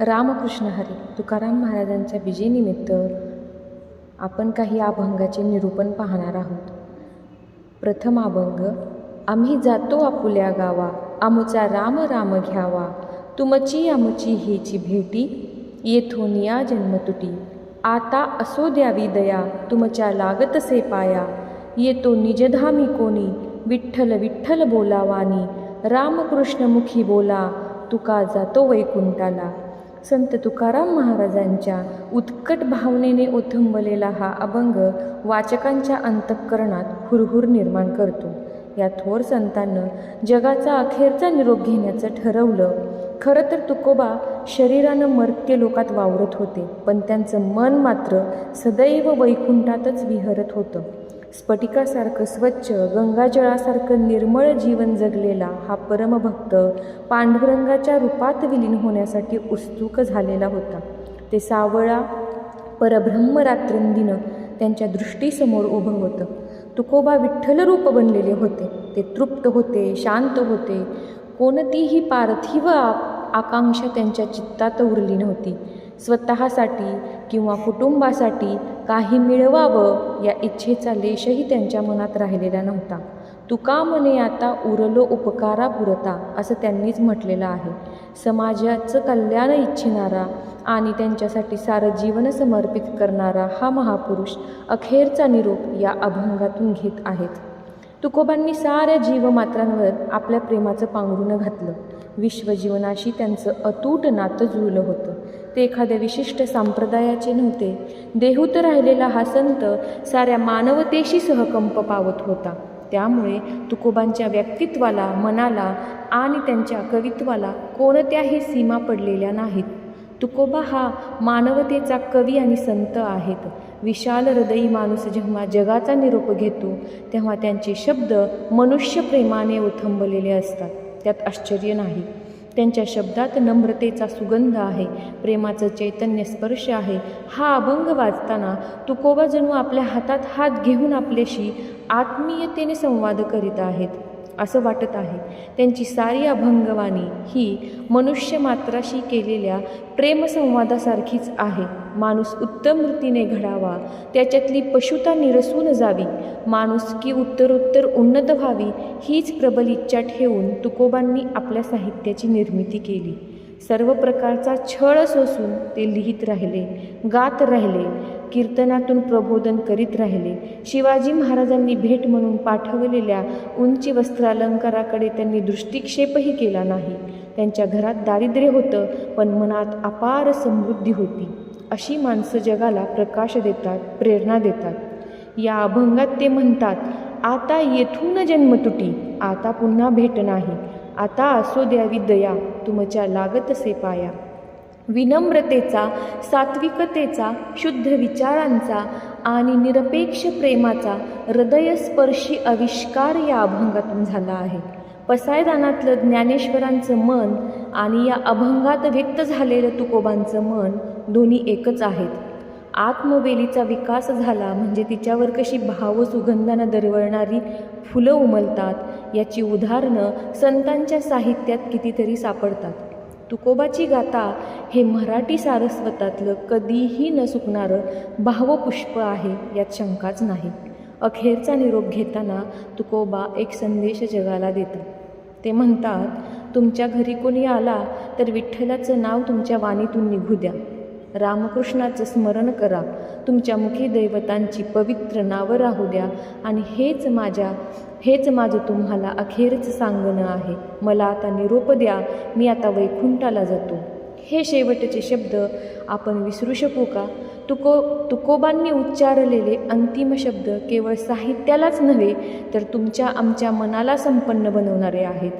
रामकृष्ण हरी तुकाराम महाराजांच्या विजेनिमित्त आपण काही अभंगाचे निरूपण पाहणार आहोत. प्रथम अभंग आम्ही जातो आपुल्या गावा आमुचा राम राम घ्यावा तुमची आमुची हेची भेटी येथून या जन्मतुटी आता असो द्यावी दया तुमच्या लागतसे पाया येतो निजधामी कोणी विठ्ठल विठ्ठल बोलावानी रामकृष्ण मुखी बोला तुका जातो वैकुंठाला संत तुकाराम महाराजांच्या उत्कट भावनेने ओथंबलेला हा अभंग वाचकांच्या अंतःकरणात हुरहुर निर्माण करतो. या थोर संतांनं जगाचा अखेरचा निरोप घेण्याचं ठरवलं. खरं तर तुकोबा शरीरानं मर्त्य लोकात वावरत होते पण त्यांचं मन मात्र सदैव वैकुंठातच विहरत होतं. स्फटिकासारखं स्वच्छ गंगाजळासारखं निर्मळ जीवन जगलेला हा परमभक्त पांडुरंगाच्या रूपात विलीन होण्यासाठी उत्सुक झालेला होता. ते सावळा परब्रह्म रात्रंदिनं त्यांच्या दृष्टीसमोर उभं होतं. तुकोबा विठ्ठल रूप बनलेले होते. ते तृप्त होते शांत होते. कोणतीही पार्थिव आकांक्षा त्यांच्या चित्तात उरली नव्हती. स्वतःसाठी किंवा कुटुंबासाठी काही मिळवावं या इच्छेचा लेशही त्यांच्या मनात राहिलेला नव्हता. तुका म्हणे आता उरलो उपकारा पुरता असं त्यांनीच म्हटलेलं आहे. समाजाचं कल्याण इच्छिणारा आणि त्यांच्यासाठी सारं जीवन समर्पित करणारा हा महापुरुष अखेरचा निरोप या अभंगातून घेत आहेत. तुकोबांनी साऱ्या जीवमात्रांवर आपल्या प्रेमाचं पांघरुणं घातलं. विश्वजीवनाशी त्यांचं अतूट नातं जुळलं होतं. ते एखाद्या विशिष्ट संप्रदायाचे नव्हते. देहूत राहिलेला हा संत साऱ्या मानवतेशी सहकंप पावत होता. त्यामुळे तुकोबांच्या व्यक्तित्वाला मनाला आणि त्यांच्या कवित्वाला कोणत्याही सीमा पडलेल्या नाहीत. तुकोबा हा मानवतेचा कवी आणि संत आहेत. विशाल हृदयी माणूस जेव्हा जगाचा निरोप घेतो तेव्हा त्यांचे शब्द मनुष्यप्रेमाने उथंबलेले असतात. त्यात आश्चर्य नाही. त्यांच्या शब्दात नम्रतेचा सुगंध आहे प्रेमाचं चैतन्य स्पर्श आहे. हा अभंग वाचताना तुकोबा जणू आपल्या हातात हात घेऊन आपल्याशी आत्मीयतेने संवाद करीत आहेत. असं वाटत आहे. त्यांची सारी अभंगवाणी ही मनुष्य मात्राशी केलेल्या प्रेमसंवादासारखीच आहे. माणूस उत्तम वृत्तीने घडावा त्याच्यातली पशुता निरसून जावी माणूस की उत्तरोत्तर उन्नत व्हावी हीच प्रबल इच्छा ठेवून तुकोबांनी आपल्या साहित्याची निर्मिती केली. सर्व प्रकारचा छळ सोसून ते लिहित राहिले गात राहिले कीर्तनातून प्रबोधन करीत राहिले. शिवाजी महाराजांनी भेट म्हणून पाठवलेल्या उंची वस्त्रालंकाराकडे त्यांनी दृष्टिक्षेपही केला नाही. त्यांच्या घरात दारिद्र्य होतं पण मनात अपार समृद्धी होती. अशी माणसं जगाला प्रकाश देतात प्रेरणा देतात. या अभंगात ते म्हणतात आता येथून जन्मतुटी आता पुन्हा भेट नाही. आता असो द्यावी दया तुमच्या लागत असे पाया. विनम्रतेचा सात्विकतेचा शुद्ध विचारांचा आणि निरपेक्ष प्रेमाचा हृदयस्पर्शी आविष्कार या अभंगातून झाला आहे. पसायदानातलं ज्ञानेश्वरांचं मन आणि या अभंगात व्यक्त झालेलं तुकोबांचं मन दोन्ही एकच आहेत. आत्मवेलीचा विकास झाला म्हणजे तिच्यावर कशी भाव सुगंधानं दरवळणारी फुलं उमलतात याची उदाहरणं संतांच्या साहित्यात कितीतरी सापडतात. तुकोबाची गाथा हे मराठी सारस्वतातलं कधीही न सुकणारं भावपुष्प आहे यात शंकाच नाही. अखेरचा निरोप घेताना तुकोबा एक संदेश जगाला देतात ते म्हणतात तुमच्या घरी कोणी आला तर विठ्ठलाचं नाव तुमच्या वाणीतून निघू द्या. रामकृष्णाचं स्मरण करा. तुमच्या मुखी दैवतांची पवित्र नावं राहू द्या. आणि हेच माझ्या हेच माझं तुम्हाला अखेरच सांगणं आहे. मला आता निरोप द्या. मी आता वैकुंठाला जातो. हे शेवटचे शब्द आपण विसरू शकू का? तुको तुकोबांनी उच्चारलेले अंतिम शब्द केवळ साहित्यालाच नव्हे तर तुमच्या आमच्या मनाला संपन्न बनवणारे आहेत.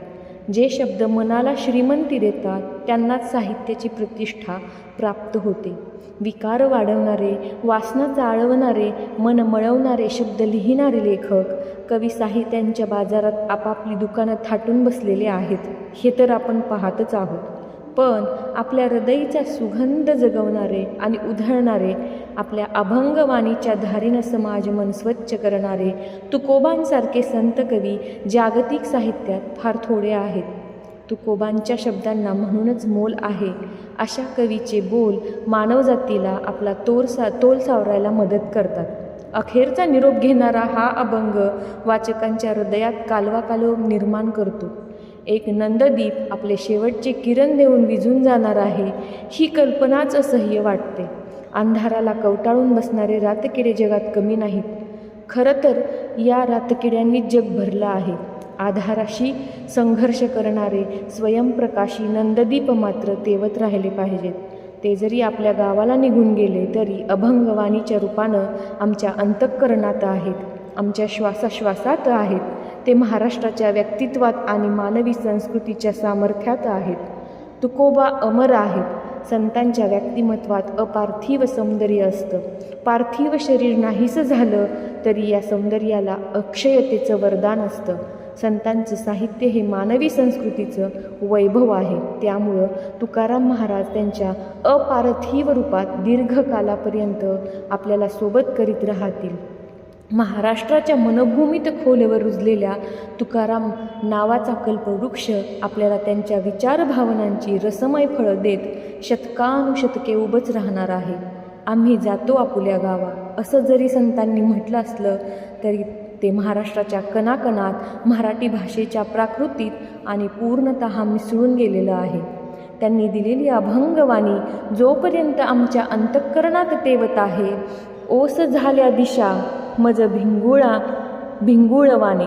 जे शब्द मनाला श्रीमंती देतात त्यांनाच साहित्याची प्रतिष्ठा प्राप्त होते. विकार वाढवणारे वासना चाळवणारे मन मळवणारे शब्द लिहिणारे लेखक कवी साहित्यांच्या बाजारात आपापली दुकानं थाटून बसलेले आहेत. हे तर आपण पाहतच आहोत. पण आपल्या हृदयीचा सुगंध जगवणारे आणि उधळणारे आपल्या अभंगवाणीच्या धारीनं समाज मन स्वच्छ करणारे तुकोबांसारखे संत कवी जागतिक साहित्यात फार थोडे आहेत. तुकोबांच्या शब्दांना म्हणूनच मोल आहे. अशा कवीचे बोल मानवजातीला आपला तोर सा तोल सावरायला मदत करतात. अखेरचा निरोप घेणारा हा अभंग वाचकांच्या हृदयात कालवा कालव निर्माण करतो. एक नंददीप आपले शेवटचे किरण देऊन विझून जाणार आहे ही कल्पनाच असह्य वाटते. अंधाराला कवटाळून बसणारे रातकिडे जगात कमी नाहीत. खरं तर या रातकिड्यांनी जग भरलं आहे. आधाराशी संघर्ष करणारे स्वयंप्रकाशी नंददीप मात्र तेवत राहिले पाहिजेत. ते जरी आपल्या गावाला निघून गेले तरी अभंगवाणीच्या रूपानं आमच्या अंतःकरणात आहेत. आमच्या श्वासाश्वासात आहेत. ते महाराष्ट्राच्या व्यक्तित्वात आणि मानवी संस्कृतीच्या सामर्थ्यात आहेत. तुकोबा अमर आहेत. संतांच्या व्यक्तिमत्वात अपार्थिव सौंदर्य असतं. पार्थिव शरीर नाहीसं झालं तरी या सौंदर्याला अक्षयतेचं वरदान असतं. संतांचं साहित्य हे मानवी संस्कृतीचं वैभव आहे. त्यामुळं तुकाराम महाराज त्यांच्या अपार्थिव रूपात दीर्घकालापर्यंत आपल्याला सोबत करीत राहतील. महाराष्ट्राच्या मनभूमीत खोलवर रुजलेल्या तुकाराम नावाचा कल्पवृक्ष आपल्याला त्यांच्या विचारभावनांची रसमय फळं देत शतकानुशतके उभंच राहणार आहे. आम्ही जातो आपुल्या गावा. असं जरी संतांनी म्हटलं असलं तरी ते महाराष्ट्राच्या कणाकणात मराठी भाषेच्या प्राकृतीत आणि पूर्णत मिसळून गेलेलं आहे. त्यांनी दिलेली अभंगवाणी जोपर्यंत आमच्या अंतःकरणात तेवत आहे ओस झाल्या दिशा मज भिंगुळा भिंगुळवाणे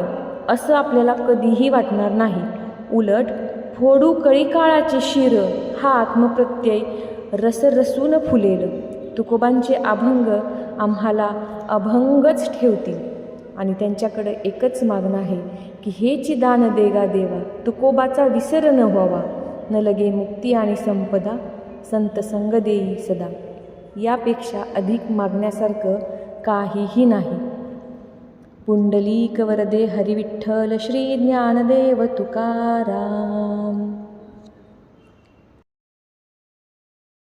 असं आपल्याला कधीही वाटणार नाही. उलट फोडू कळी काळाचे शिर हा आत्मप्रत्यय रसरसून फुलेल. तुकोबांचे अभंग आम्हाला अभंगच ठेवतील. आणि त्यांच्याकडं एकच मागणं आहे की हेची दान देगा देवा तुकोबाचा विसर न व्हावा. न लगे मुक्ती आणि संपदा संत संग देई सदा. यापेक्षा अधिक मागण्यासारखं काहीही नाही. पुंडलीक वरदे हरिविठ्ठल श्री ज्ञानदेव तुकाराम.